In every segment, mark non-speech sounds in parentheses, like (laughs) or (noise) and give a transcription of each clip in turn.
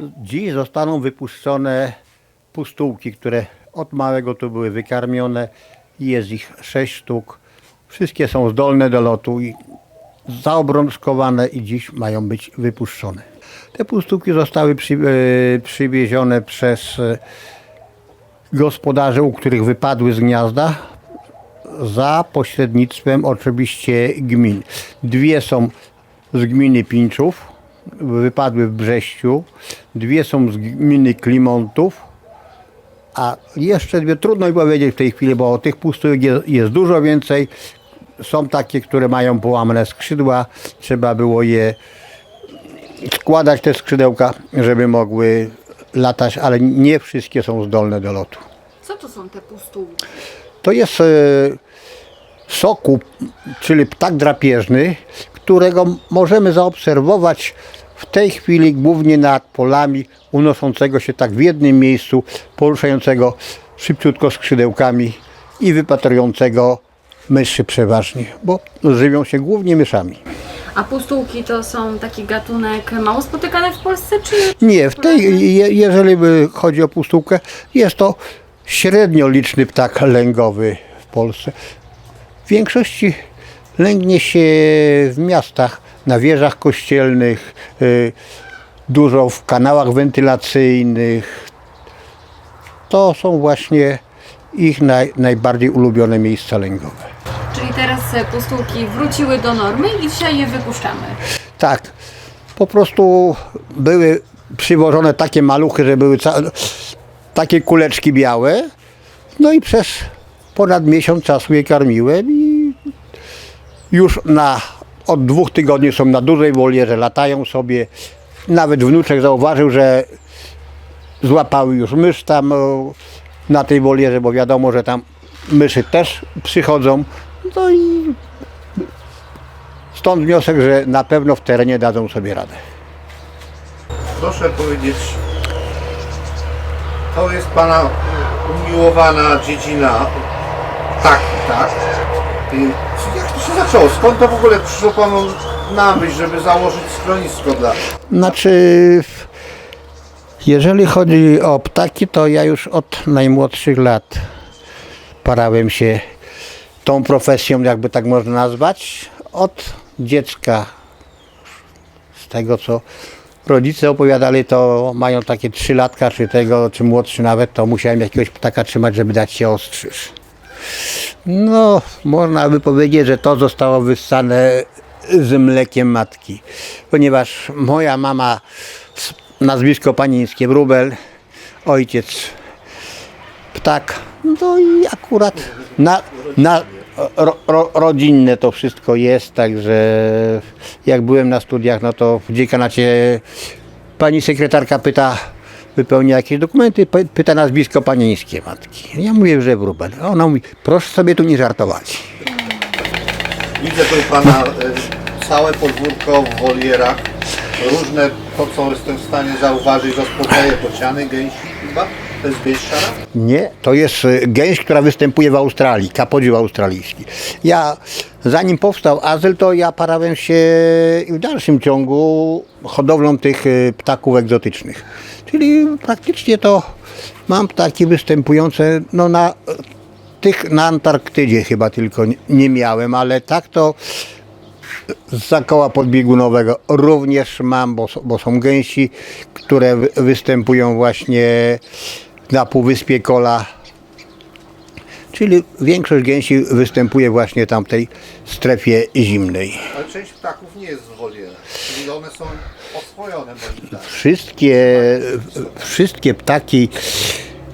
Dziś zostaną wypuszczone pustułki, które od małego tu były wykarmione. Jest ich sześć sztuk. Wszystkie są zdolne do lotu i zaobrączkowane i dziś mają być wypuszczone. Te pustułki zostały przy, e, przywiezione przez e, gospodarzy, u których wypadły z gniazda za pośrednictwem oczywiście gmin. Dwie są z gminy Pinczów, wypadły w Brześciu, dwie są z gminy Klimontów, a jeszcze dwie, trudno mi powiedzieć w tej chwili, bo tych pustójek jest, jest dużo więcej. Są takie, które mają połamane skrzydła, trzeba było je składać te skrzydełka, żeby mogły latać, ale nie wszystkie są zdolne do lotu. Co to są te pustułki? To jest e, soku, czyli ptak drapieżny, którego możemy zaobserwować w tej chwili głównie nad polami, unoszącego się tak w jednym miejscu, poruszającego szybciutko skrzydełkami i wypatrującego myszy przeważnie, bo żywią się głównie myszami. A pustułki to są taki gatunek mało spotykany w Polsce, czy Nie, w tej, je, jeżeli chodzi o pustułkę, jest to średnio liczny ptak lęgowy w Polsce. W większości lęgnie się w miastach, na wieżach kościelnych, y, dużo w kanałach wentylacyjnych. To są właśnie ich naj, najbardziej ulubione miejsca lęgowe. Czyli teraz e, pustułki wróciły do normy i dzisiaj je wypuszczamy. Tak, po prostu były przywożone takie maluchy, że były takie kuleczki białe. No i przez ponad miesiąc czasu je karmiłem i już na, od dwóch tygodni są na dużej wolierze, latają sobie. Nawet wnuczek zauważył, że złapały już mysz tam o, na tej wolierze, bo wiadomo, że tam myszy też przychodzą. No i Stąd wniosek, że na pewno w terenie dadzą sobie radę. Proszę powiedzieć, to jest Pana umiłowana dziedzina. Tak, tak. Zaczęło? Skąd to w ogóle przyszło Panu na myśl, żeby założyć schronisko dla... Znaczy, jeżeli chodzi o ptaki, to ja już od najmłodszych lat parałem się tą profesją, jakby tak można nazwać. Od dziecka, z tego co rodzice opowiadali, to mają takie trzy latka, czy tego, czy młodszy nawet, to musiałem jakiegoś ptaka trzymać, żeby dać się ostrzyż. No, można by powiedzieć, że to zostało wyssane z mlekiem matki, ponieważ moja mama, nazwisko panińskie Wróbel, ojciec ptak, no i akurat na, na ro, ro, rodzinne to wszystko jest, także jak byłem na studiach, no to w dziekanacie pani sekretarka pyta, wypełnia jakieś dokumenty, py- pyta nazwisko panińskie matki. Ja mówię, że Wróbel. A Ona mówi, proszę sobie tu nie żartować. Widzę tu Pana e, całe podwórko w wolierach. Różne, to co jestem w stanie zauważyć, rozpoznaję bociany, gęsi chyba. To jest gęś szara? Nie, to jest y, gęś, która występuje w Australii, kapodził australijski. Ja, zanim powstał azyl, to ja parałem się w dalszym ciągu hodowlą tych y, ptaków egzotycznych. Czyli praktycznie to mam ptaki występujące no, na tych na Antarktydzie chyba tylko nie- miałem, ale tak to z zakoła podbiegunowego również mam, bo, bo są gęsi, które wy- występują właśnie na Półwyspie Kola. Czyli większość gęsi występuje właśnie tam w tej strefie zimnej. Ale część ptaków nie jest w wolierach. Czyli one są tak. Wszystkie, wszystkie ptaki,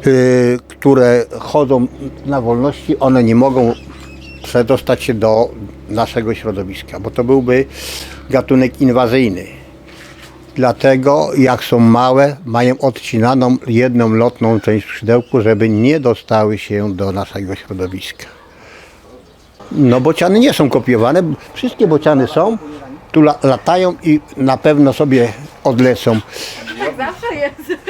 y, które chodzą na wolności, one nie mogą przedostać się do naszego środowiska, bo to byłby gatunek inwazyjny. Dlatego jak są małe, mają odcinaną jedną lotną część skrzydełku, żeby nie dostały się do naszego środowiska. No bociany nie są kopiowane, wszystkie bociany są, tu la, latają i na pewno sobie odlecą. Tak zawsze jest.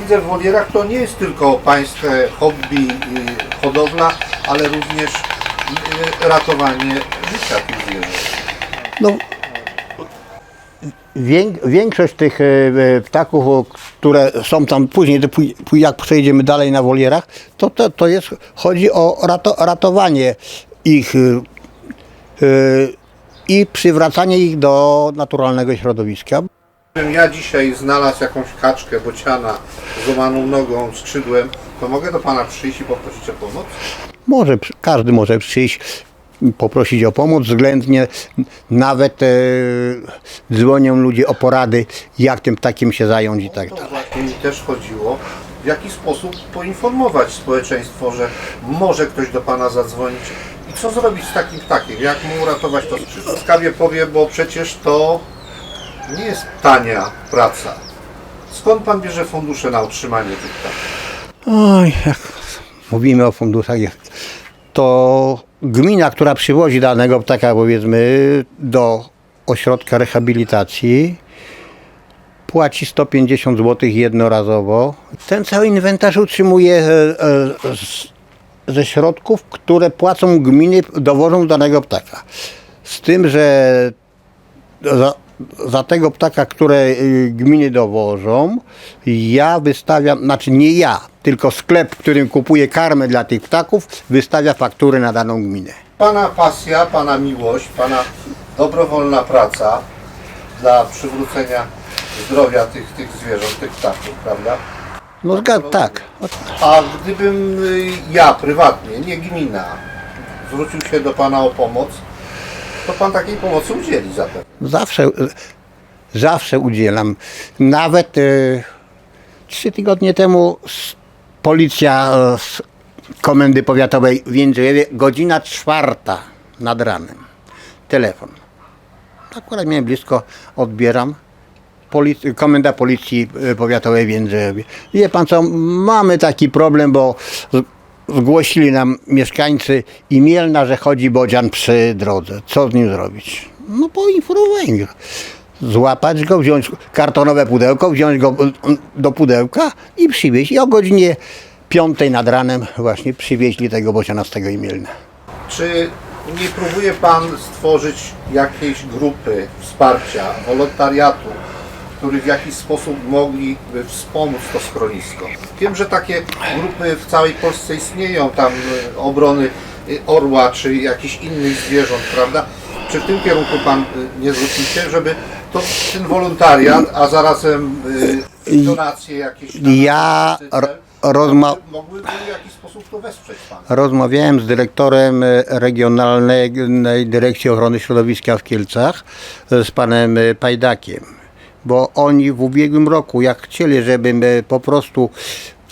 Widzę w wolierach to nie jest tylko Państwa hobby, y, hodowla, ale również y, ratowanie życia tych zwierząt. No, Wię- Większość tych e, e, ptaków, które są tam później, jak przejdziemy dalej na wolierach, to, to, to jest, chodzi o rato, ratowanie ich e, i przywracanie ich do naturalnego środowiska. Gdybym ja dzisiaj znalazł jakąś kaczkę, bociana z złamaną nogą, skrzydłem, to mogę do Pana przyjść i poprosić o pomoc? Może, każdy może przyjść, poprosić o pomoc, względnie nawet e, dzwonią ludzie o porady, jak tym ptakiem się zająć i tak To dalej. właśnie mi też chodziło, w jaki sposób poinformować społeczeństwo, że może ktoś do Pana zadzwonić i co zrobić z takim ptakiem, jak mu uratować to skrzydło. Ciekawie powiem, bo przecież to nie jest tania praca. Skąd Pan bierze fundusze na utrzymanie tych ptaków? Oj, jak mówimy o funduszach, to gmina, która przywozi danego ptaka, powiedzmy, do ośrodka rehabilitacji, płaci 150 zł jednorazowo. Ten cały inwentarz utrzymuje e, e, z, ze środków, które płacą gminy, dowożą danego ptaka. Z tym, że za, za tego ptaka, które y, gminy dowożą, ja wystawiam, znaczy nie ja, tylko sklep, w którym kupuję karmę dla tych ptaków, wystawia faktury na daną gminę. Pana pasja, Pana miłość, Pana dobrowolna praca dla przywrócenia zdrowia tych, tych zwierząt, tych ptaków, prawda? No zgad, tak. A gdybym y, ja prywatnie, nie gmina, zwrócił się do Pana o pomoc, to Pan takiej pomocy udzieli zapewne. Zawsze, zawsze udzielam. Nawet e, trzy tygodnie temu s- policja e, z komendy powiatowej w Jędrzejewie, godzina czwarta nad ranem. Telefon. Akurat miałem blisko, odbieram. Komenda policji e, powiatowej w Jędrzejewie. Wie pan co, mamy taki problem, bo zgłosili nam mieszkańcy i Mielna, że chodzi bodzian przy drodze. Co z nim zrobić? No poinformowałem ich. Złapać go, wziąć kartonowe pudełko, wziąć go mm, do pudełka i przywieźć. I o godzinie piątej nad ranem właśnie przywieźli tego bociana z tego Imielna. Czy nie próbuje Pan stworzyć jakiejś grupy wsparcia, wolontariatu, który w jakiś sposób mogliby wspomóc to schronisko? Wiem, że takie grupy w całej Polsce istnieją, tam y, obrony y, orła czy jakichś innych zwierząt, prawda? Czy w tym kierunku Pan y, nie zwrócił się, żeby to ten wolontariat, a zarazem donacje jakieś na Ja rozma- mogłyby w jakiś sposób to wesprzeć Pana? Rozmawiałem z dyrektorem e, Regionalnej Dyrekcji Ochrony Środowiska w Kielcach, e, z panem e, Pajdakiem, bo oni w ubiegłym roku, jak chcieli, żebym e, po prostu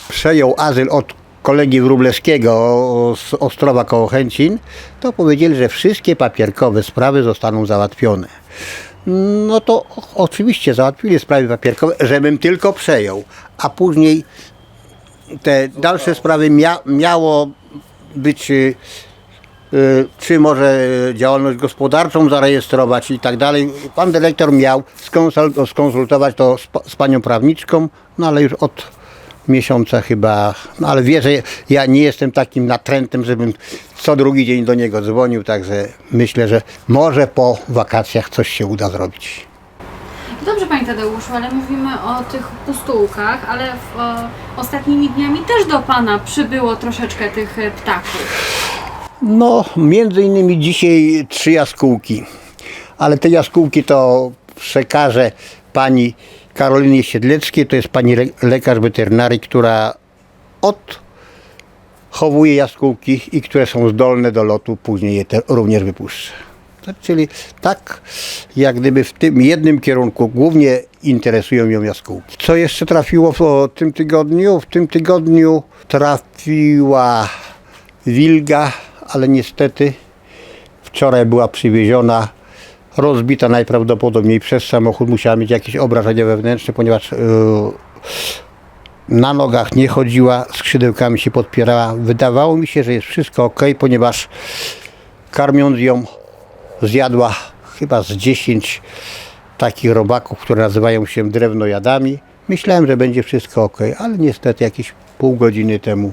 przejął azyl od kolegi Wróblewskiego z Ostrowa koło Chęcin, to powiedzieli, że wszystkie papierkowe sprawy zostaną załatwione. No to oczywiście załatwili sprawy papierkowe, żebym tylko przejął, a później te dalsze sprawy mia, miało być, y, czy może działalność gospodarczą zarejestrować i tak dalej. Pan dyrektor miał skonsul- skonsultować to z, pa- z panią prawniczką, no ale już od miesiąca chyba, no ale wie, że ja nie jestem takim natrętem, żebym co drugi dzień do niego dzwonił, także myślę, że może po wakacjach coś się uda zrobić. Dobrze Panie Tadeuszu, ale mówimy o tych pustułkach, ale w, o, ostatnimi dniami też do Pana przybyło troszeczkę tych e, ptaków. No, między innymi dzisiaj trzy jaskółki, ale te jaskółki to przekażę pani Karolinie Siedleckiej, to jest pani le- lekarz weterynarii, która odchowuje jaskółki i które są zdolne do lotu, później je również wypuszcza. Tak, Czyli tak, jak gdyby w tym jednym kierunku głównie interesują ją jaskółki. Co jeszcze trafiło w tym tygodniu? W tym tygodniu trafiła wilga, ale niestety wczoraj była przywieziona, rozbita najprawdopodobniej przez samochód. Musiała mieć jakieś obrażenia wewnętrzne, ponieważ e, na nogach nie chodziła, skrzydełkami się podpierała. Wydawało mi się, że jest wszystko ok, ponieważ karmiąc ją zjadła chyba z 10 takich robaków, które nazywają się drewnojadami. Myślałem, że będzie wszystko ok, ale niestety jakieś pół godziny temu.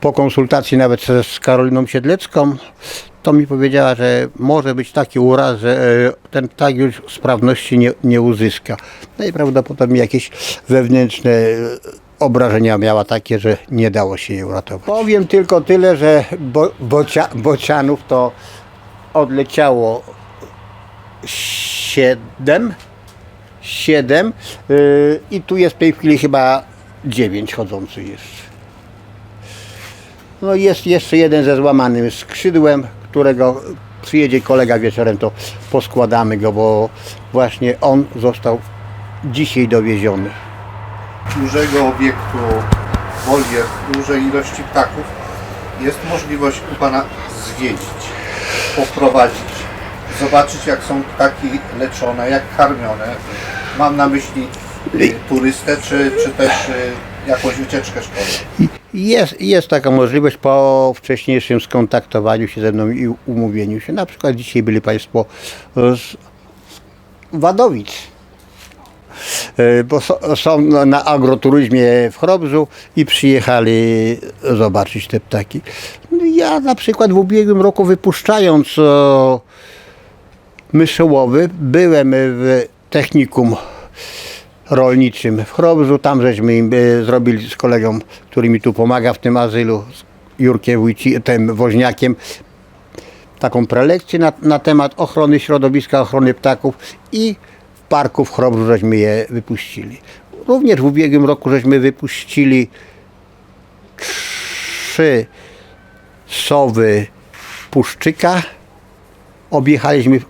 Po konsultacji nawet z Karoliną Siedlecką, to mi powiedziała, że może być taki uraz, że e, ten ptak już sprawności nie, nie uzyska. No i prawdopodobnie jakieś wewnętrzne e, obrażenia miała takie, że nie dało się jej uratować. Powiem tylko tyle, że bo, bocia, bocianów to odleciało siedem, siedem yy, i tu jest w tej chwili chyba dziewięć chodzących jeszcze. No jest jeszcze jeden ze złamanym skrzydłem, którego przyjedzie kolega wieczorem, to poskładamy go, bo właśnie on został dzisiaj dowieziony. dużego obiektu wolier, dużej ilości ptaków, jest możliwość u Pana zwiedzić, poprowadzić, zobaczyć jak są ptaki leczone, jak karmione. Mam na myśli turystę, czy, czy też y, jakąś wycieczkę szkolną. Jest, jest taka możliwość po wcześniejszym skontaktowaniu się ze mną i umówieniu się. Na przykład dzisiaj byli Państwo z Wadowic, E, bo są na agroturyzmie w Chrobzu i przyjechali zobaczyć te ptaki. No Ja na przykład w ubiegłym roku wypuszczając myszołowy byłem w technikum rolniczym w Chrobzu. Tam żeśmy im e, zrobili z kolegą, który mi tu pomaga w tym azylu, z Jurkiem Wójci, tym woźniakiem, taką prelekcję na, na temat ochrony środowiska, ochrony ptaków i w parku w Chrobzu żeśmy je wypuścili. Również w ubiegłym roku żeśmy wypuścili trzy sowy puszczyka. Objechaliśmy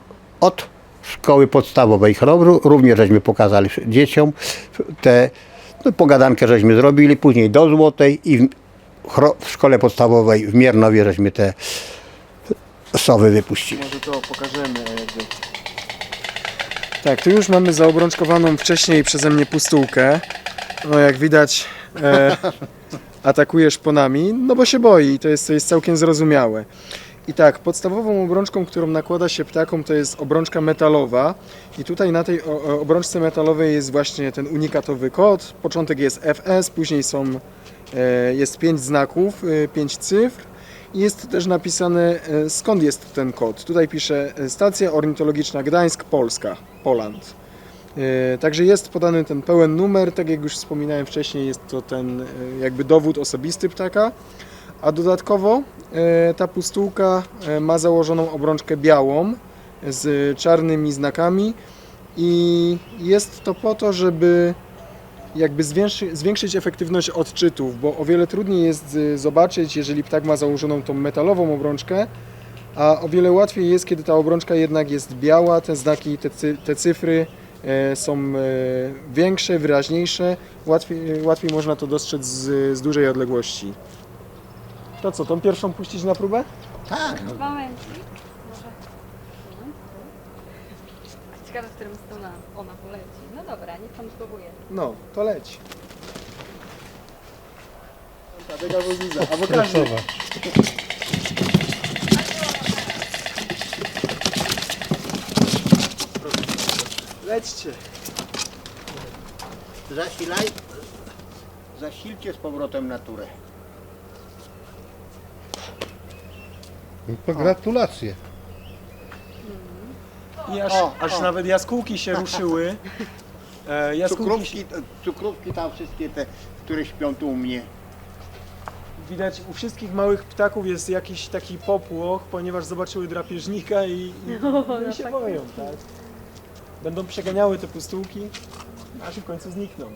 od szkoły podstawowej Chrobru, również żeśmy pokazali dzieciom te no, pogadankę żeśmy zrobili, później do Złotej i w, w szkole podstawowej w Miernowie żeśmy te sowy wypuścili. Może to pokażemy jakby. Tak, tu już mamy zaobrączkowaną wcześniej przeze mnie pustułkę. No jak widać e, (laughs) atakuje szponami, no bo się boi i to jest, to jest całkiem zrozumiałe. I tak, podstawową obrączką, którą nakłada się ptakom to jest obrączka metalowa i tutaj na tej obrączce metalowej jest właśnie ten unikatowy kod. Początek jest FS, później są, e, jest 5 znaków, 5 cyfr i jest też napisane e, skąd jest ten kod. Tutaj pisze e, Stacja Ornitologiczna Gdańsk, Polska, Poland. E, Także jest podany ten pełen numer, tak jak już wspominałem wcześniej, jest to ten e, jakby dowód osobisty ptaka. A dodatkowo e, ta pustułka e, ma założoną obrączkę białą z czarnymi znakami i jest to po to, żeby jakby zwiększy, zwiększyć efektywność odczytów, bo o wiele trudniej jest z- zobaczyć, jeżeli ptak ma założoną tą metalową obrączkę, a o wiele łatwiej jest, kiedy ta obrączka jednak jest biała, te znaki, te, te cyfry e, są e, większe, wyraźniejsze, łatwiej, łatwiej można to dostrzec z, z dużej odległości. To co, tą pierwszą puścić na próbę? Tak, Momencik. Może. Ciekawe, w którym stronę ona poleci. No dobra, niech pan spróbuje. No, to leć. Tadek albo Zuza, albo każdy. Lećcie. zasilaj, zasilcie z powrotem naturę. To gratulacje. I aż, O, aż o. nawet jaskółki się ruszyły. (laughs) E, jaskółki się, Cukrówki, cukrówki tam wszystkie te, które śpią tu u mnie. widać u wszystkich małych ptaków jest jakiś taki popłoch, ponieważ zobaczyły drapieżnika i, i, (laughs) no, i się boją, tak? Będą przeganiały te pustułki, aż w końcu znikną.